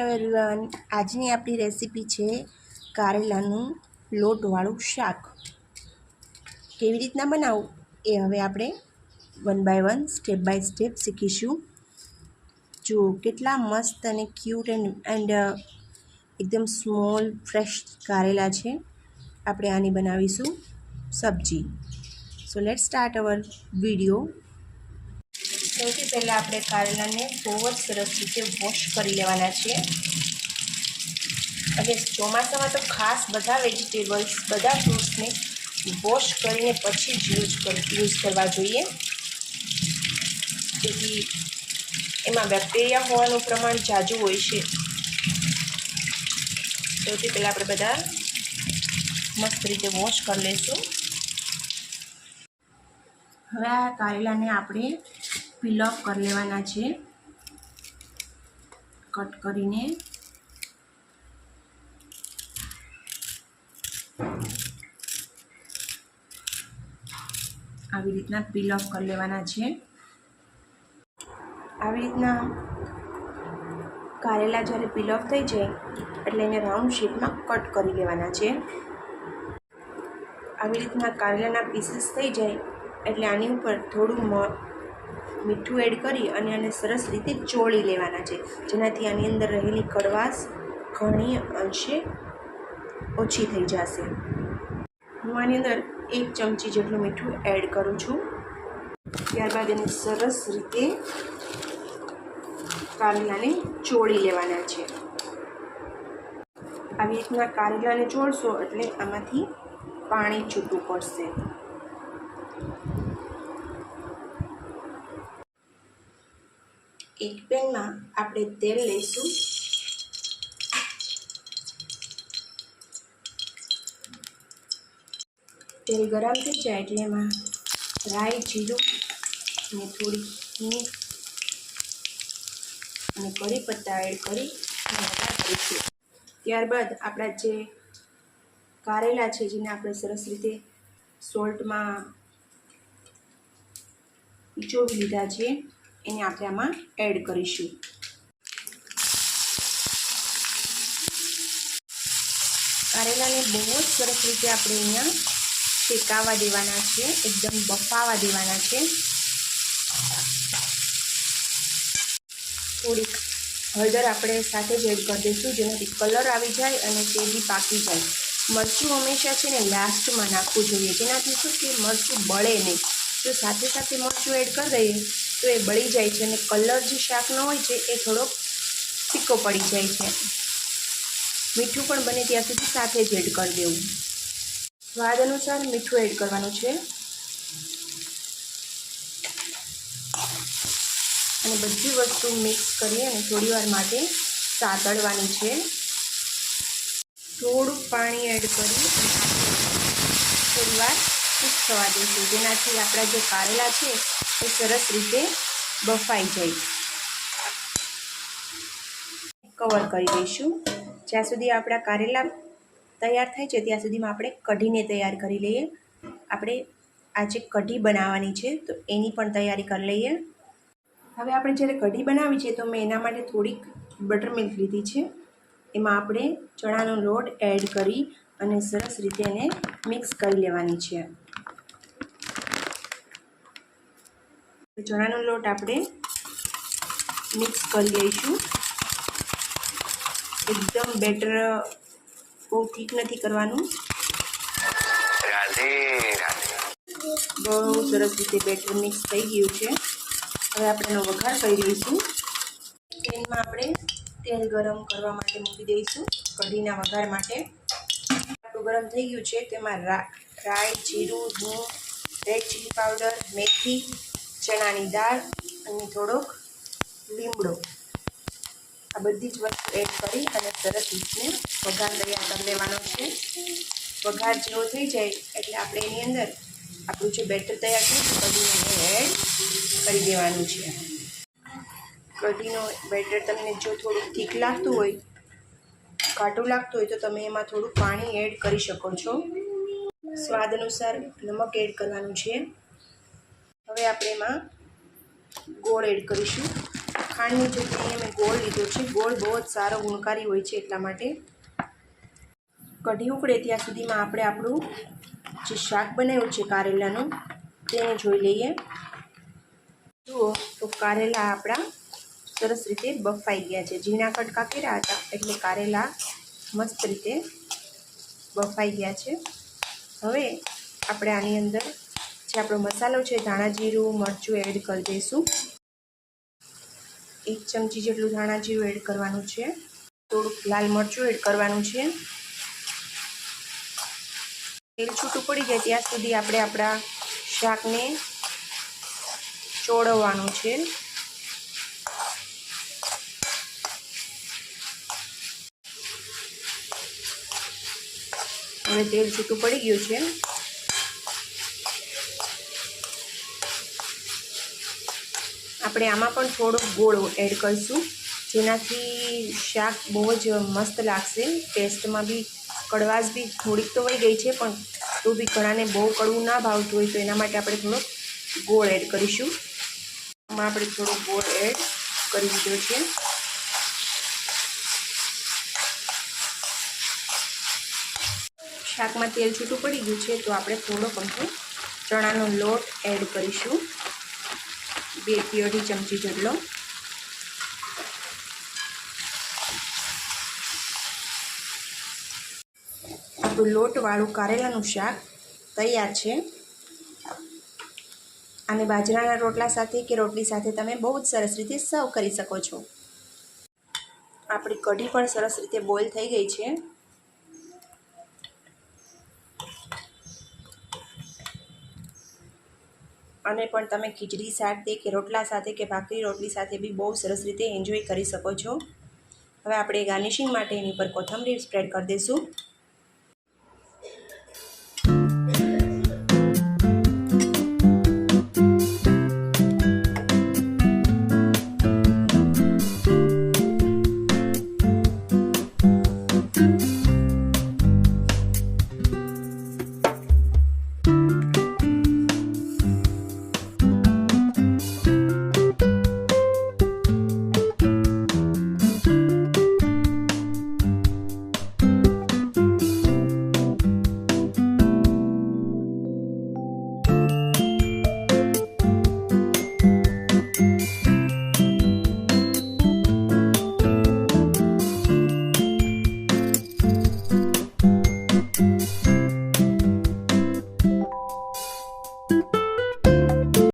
Hello આજની આપણી recipe છે કારેલાનું લોટવાળું શાક. કેવી રીતના બનાવવું એ હવે આપણે one by one step by step શીખીશું. જુઓ કેટલા મસ્ત અને ક્યુટ એન્ડ એન્ડ એકદમ સ્મોલ ફ્રેશ કારેલા છે, આપણે આની બનાવીશું સબ્જી. So let start our video પહેલાં આપણે કારેલાને બહુ જ સરસ રીતે વોશ કરી લેવાના છે અને ચોમાસામાં તો ખાસ બધા વેજીટેબલ્સ બધા ફ્રૂટ્સને વોશ કરીને પછી જ યુઝ યુઝ કરવા જોઈએ. જેથી એમાં બેક્ટેરિયા હોવાનું પ્રમાણ ઝાઝું હોય છે. સૌથી પહેલાં આપણે બધા મસ્ત રીતે વોશ કરી લઈશું. હવે આ કારેલાને આપણે ઓફ કરી લેવાના છે. કટ કરીને. આવી રીતના પીલ ઓફ કરી લેવાના છે. આવી રીતના કારેલા જ્યારે પીલ ઓફ થઈ જાય, એટલે એને રાઉન્ડ શેપમાં કટ કરી લેવાના છે. આવી રીતના કારેલાના પીસીસ થઈ જાય, એટલે આની ઉપર થોડું મીઠું એડ કરી અને આને સરસ રીતે ચોળી લેવાના છે. જેનાથી આની અંદર રહેલી કડવાશ ઘણી અંશે ઓછી થઈ જશે. હું આની અંદર એક ચમચી જેટલું મીઠું એડ કરું છું. ત્યારબાદ એને સરસ રીતે કારેલાને ચોળી લેવાના છે. આવી રીતના કારેલાને ચોળશો એટલે આમાંથી પાણી છૂટું પડશે. એક પેનમાં આપણે તેલ લઈશું. તેલ ગરમ થઈ જાય એટલે એમાં રાઈ, જીરું અને થોડી હિંગ અને કઢી પત્તા એડ કરી કરીશું. ત્યારબાદ આપણા જે કારેલા છે, જેને આપણે સરસ રીતે સોલ્ટમાં પીચોવી લીધા છે એને આપણે આમાં એડ કરીશું. કારેલાને બહુ જ સરસ રીતે આપણે અહીંયા શેકાવા દેવાના છે, એકદમ બફાવા દેવાના છે. થોડીક હળદર આપણે સાથે જ એડ કરી દઈશું, જેનાથી કલર આવી જાય અને તે બી પાકી જાય. મરચું હંમેશા છે ને લાસ્ટમાં નાખવું જોઈએ, જેનાથી શું કે મરચું બળે નહીં. જો સાથે સાથે મરચું એડ કરી દઈએ. તો એ બળી જાય છે અને કલર જે શાકનો હોય છે, એ થોડોક ફીકો પડી જાય છે. મીઠું પણ બને ત્યાં સુધી સાથે જ એડ કરી દેવું. સ્વાદ અનુસાર મીઠું એડ કરવાનું છે. અને બધી વસ્તુ મિક્સ કરી અને થોડી વાર માટે સાતળવાની છે. થોડુંક પાણી એડ કરી. થોડી વાર થવા દઈશું જેનાથી આપણા જે કારેલા છે, એ સરસ રીતે બફાઈ જાય. કવર કરી દઈશું. જ્યાં સુધી આપણા કારેલા તૈયાર થાય છે, ત્યાં સુધીમાં આપણે કઢીને તૈયાર કરી લઈએ. આપણે આજે કઢી બનાવવાની છે, તો એની પણ તૈયારી કરી લઈએ. હવે આપણે જ્યારે કઢી બનાવી છે, તો મેં એના માટે થોડીક બટર મિલ્ક લીધી છે. એમાં આપણે ચણાનો લોટ એડ કરી અને સરસ રીતે એને મિક્સ કરી લેવાની છે. ચણાનો લોટ આપણે મિક્સ કરી લઈશું. એકદમ બેટર બહુ ઠીક નથી કરવાનું. બહુ સરસ રીતે બેટર મિક્સ થઈ ગયું છે. હવે આપણે એનો વઘાર કરી દઈશું તેલમાં આપણે તેલ ગરમ કરવા માટે મૂકી દઈશું કઢીના વઘાર માટે. આટલું ગરમ થઈ ગયું છે તેમાં રાઈ જીરું હિંગ રેડ ચીલી પાવડર મેથી ચણાની દાળ અને થોડોક લીમડો. આ બધી જ વસ્તુ એડ કરી અને સરસ રીતને વઘાર તૈયાર કરી લેવાનો છે. વઘાર જેવો થઈ જાય એટલે આપણે એની અંદર આપણું જે બેટર તૈયાર છે, કઢીને એડ કરી દેવાનું છે. કઢીનો બેટર તમને જો થોડુંક ઠીક લાગતું હોય ઘાટું લાગતું હોય તો તમે એમાં થોડું પાણી એડ કરી શકો છો. સ્વાદ અનુસાર નમક એડ કરવાનું છે. હવે આપણે એમાં ગોળ એડ કરીશું. ખાંડની જગ્યાએ અમે ગોળ લીધો છે. ગોળ બહુ જ સારો ગુણકારી હોય છે એટલા માટે. કઢી ઉકળે ત્યાં સુધીમાં આપણે આપણું જે શાક બનાવ્યું છે કારેલાનું, તેને જોઈ લઈએ. જુઓ તો કારેલા આપણા સરસ રીતે બફાઈ ગયા છે. ઝીણા કટકા કર્યા હતા એટલે કારેલા મસ્ત રીતે બફાઈ ગયા છે. હવે આપણે આની અંદર જે આપણો મસાલો છે, ધાણા જીરું, મરચું એડ કરી દઈશું. એક ચમચી જેટલું ધાણા જીરું એડ કરવાનું છે. થોડુંક લાલ મરચું એડ કરવાનું છે. તેલ છૂટું પડી જાય ત્યાં સુધી આપણે આપણા શાકને ચોળવવાનું છે. હવે તેલ છૂટું પડી ગયું છે. આપણે આમાં પણ થોડોક ગોળ એડ કરીશું. જેનાથી શાક બહુ જ મસ્ત લાગશે. ટેસ્ટમાં બી કડવાશ બી થોડીક તો વહી ગઈ છે, પણ તો બી ઘણાને બહુ કડવું ના ભાવતું હોય તો એના માટે આપણે થોડોક ગોળ એડ કરીશું. આમાં આપણે થોડો ગોળ એડ કરી દીધો છે. શાકમાં તેલ છૂટું પડી ગયું છે, તો આપણે થોડો પણ ચણાનો લોટ એડ કરીશું. બેથી અઢી ચમચી જેટલો. આપણું લોટવાળું કારેલાનું શાક તૈયાર છે. અને બાજરાના રોટલા સાથે કે રોટલી સાથે તમે બહુ જ સરસ રીતે સર્વ કરી શકો છો. આપણી કઢી પણ સરસ રીતે બોઇલ થઈ ગઈ છે. અને પણ તમે ખીચડી સાથે કે રોટલા સાથે કે ભાખરી રોટલી સાથે બી બહુ સરસ રીતે એન્જોય કરી શકો છો. હવે આપણે ગાર્નિશિંગ માટે એની પર કોથમરી સ્પ્રેડ કરી દઈશું.